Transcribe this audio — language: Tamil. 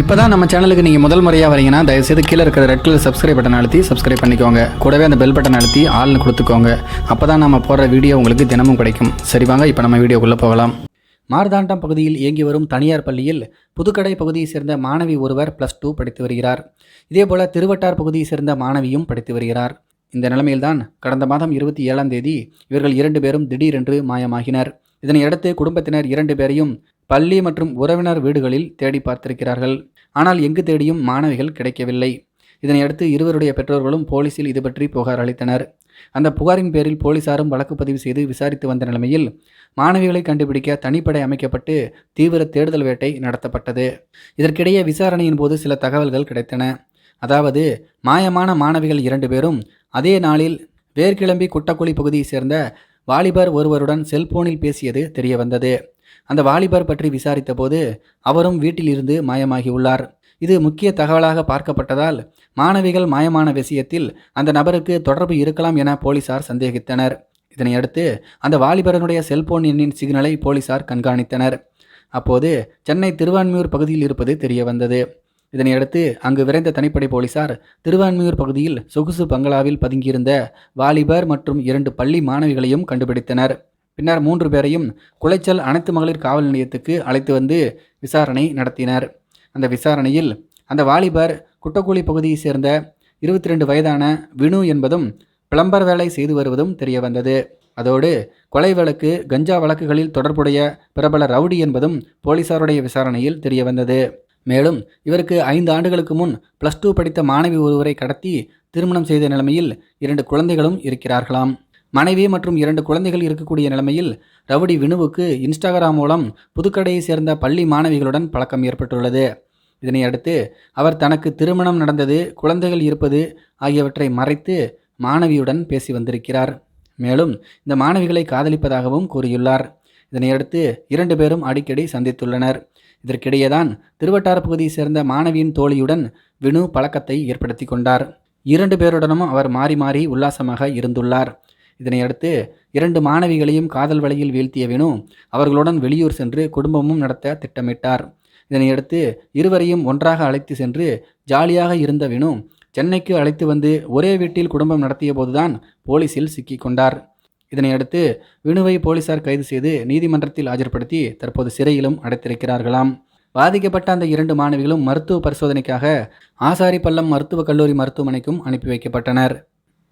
இப்போ தான் நம்ம சேனலுக்கு நீங்கள் முதல் முறையாக வரீங்கன்னா தயவுசெய்து கீழே இருக்கிற ரெட் கலர் சப்ஸ்கிரைப் பட்டன் அழுத்தி சப்ஸ்கிரைப் பண்ணிக்கோங்க. கூடவே அந்த பெல் பட்டன் அழுத்தி ஆள்னு கொடுத்துக்கோங்க. அப்போ தான் நம்ம போடுற வீடியோ உங்களுக்கு தினமும் கிடைக்கும். சரி வாங்க இப்போ நம்ம வீடியோக்குள்ளே போகலாம். மார்தாண்டம் பகுதியில் இயங்கி வரும் தனியார் பள்ளியில் புதுக்கடை பகுதியைச் சேர்ந்த மாணவி ஒருவர் ப்ளஸ் டூ படித்து வருகிறார். இதேபோல திருவட்டார் பகுதியைச் சேர்ந்த மாணவியும் படித்து வருகிறார். இந்த நிலைமையில்தான் கடந்த மாதம் இருபத்தி ஏழாம் தேதி இவர்கள் இரண்டு பேரும் திடீரென்று மாயமாகினர். இதனையடுத்து குடும்பத்தினர் இரண்டு பேரையும் பள்ளி மற்றும் உறவினர் வீடுகளில் தேடி பார்த்திருக்கிறார்கள். ஆனால் எங்கு தேடியும் மாணவிகள் கிடைக்கவில்லை. இதனையடுத்து இருவருடைய பெற்றோர்களும் போலீசில் இது பற்றி புகார் அளித்தனர். அந்த புகாரின் பேரில் போலீசாரும் வழக்கு பதிவு செய்து விசாரித்து வந்த நிலைமையில் மாணவிகளை கண்டுபிடிக்க தனிப்படை அமைக்கப்பட்டு தீவிர தேடுதல் வேட்டை நடத்தப்பட்டது. இதற்கிடையே விசாரணையின் போது சில தகவல்கள் கிடைத்தன. அதாவது மாயமான மாணவிகள் இரண்டு பேரும் அதே நாளில் வேர்கிளம்பி குட்டக்குழி பகுதியைச் சேர்ந்த வாலிபர் ஒருவருடன் செல்போனில் பேசியது தெரியவந்தது. அந்த வாலிபர் பற்றி விசாரித்தபோது அவரும் வீட்டிலிருந்து மாயமாகியுள்ளார். இது முக்கிய தகவலாக பார்க்கப்பட்டதால் மாணவிகள் மாயமான விஷயத்தில் அந்த நபருக்கு தொடர்பு இருக்கலாம் என போலீசார் சந்தேகித்தனர். இதனையடுத்து அந்த வாலிபரனுடைய செல்போன் எண்ணின் சிக்னலை போலீசார் கண்காணித்தனர். அப்போது சென்னை திருவான்மியூர் பகுதியில் இருப்பது தெரிய வந்தது இதனையடுத்து அங்கு விரைந்த தனிப்படை போலீசார் திருவான்மியூர் பகுதியில் சொகுசு பங்களாவில் பதுங்கியிருந்த வாலிபர் மற்றும் இரண்டு பள்ளி மாணவிகளையும் கண்டுபிடித்தனர். பின்னர் மூன்று பேரையும் குளைச்சல் அனைத்து மகளிர் காவல் நிலையத்துக்கு அழைத்து வந்து விசாரணை நடத்தினர். அந்த விசாரணையில் அந்த வாலிபர் குட்டக்குழி பகுதியைச் சேர்ந்த இருபத்தி ரெண்டு வயதான வினு என்பதும் பிளம்பர் வேலை செய்து வருவதும் தெரிய வந்தது அதோடு கொலை வழக்கு கஞ்சா வழக்குகளில் தொடர்புடைய பிரபல ரவுடி என்பதும் போலீசாருடைய விசாரணையில் தெரிய வந்தது மேலும் இவருக்கு ஐந்து ஆண்டுகளுக்கு முன் ப்ளஸ் டூ படித்த மாணவி ஒருவரை கடத்தி திருமணம் செய்த நிலைமையில் இரண்டு குழந்தைகளும் இருக்கிறார்களாம். மனைவி மற்றும் இரண்டு குழந்தைகள் இருக்கக்கூடிய நிலைமையில் ரவுடி வினுவுக்கு இன்ஸ்டாகிராம் மூலம் புதுக்கடையை சேர்ந்த பள்ளி மாணவிகளுடன் பழக்கம் ஏற்பட்டுள்ளது. இதனை அடுத்து அவர் தனக்கு திருமணம் நடந்தது குழந்தைகள் இருப்பது ஆகியவற்றை மறைத்து மாணவியுடன் பேசி வந்திருக்கிறார். மேலும் இந்த மாணவிகளை காதலிப்பதாகவும் கூறியுள்ளார். இதனையடுத்து இரண்டு பேரும் அடிக்கடி சந்தித்துள்ளனர். இதற்கிடையேதான் திருவட்டார பகுதியை சேர்ந்த மாணவியின் தோழியுடன் வினு பழக்கத்தை ஏற்படுத்தி கொண்டார். இரண்டு பேருடனும் அவர் மாறி மாறி உல்லாசமாக இருந்துள்ளார். இதனையடுத்து இரண்டு மாணவிகளையும் காதல் வலையில் வீழ்த்திய வேணு அவர்களுடன் வெளியூர் சென்று குடும்பமும் நடத்த திட்டமிட்டார். இதனையடுத்து இருவரையும் ஒன்றாக அழைத்து சென்று ஜாலியாக இருந்த வேணு சென்னைக்கு அழைத்து வந்து ஒரே வீட்டில் குடும்பம் நடத்திய போதுதான் போலீசில் சிக்கிக்கொண்டார் இதனையடுத்து வினுவை போலீசார் கைது செய்து நீதிமன்றத்தில் ஆஜர்படுத்தி தற்போது சிறையிலும் அடைத்திருக்கிறார்களாம். பாதிக்கப்பட்ட அந்த இரண்டு மாணவிகளும் மருத்துவ பரிசோதனைக்காக ஆசாரிப்பள்ளம் மருத்துவக் கல்லூரி மருத்துவமனைக்கும் அனுப்பி வைக்கப்பட்டனர்.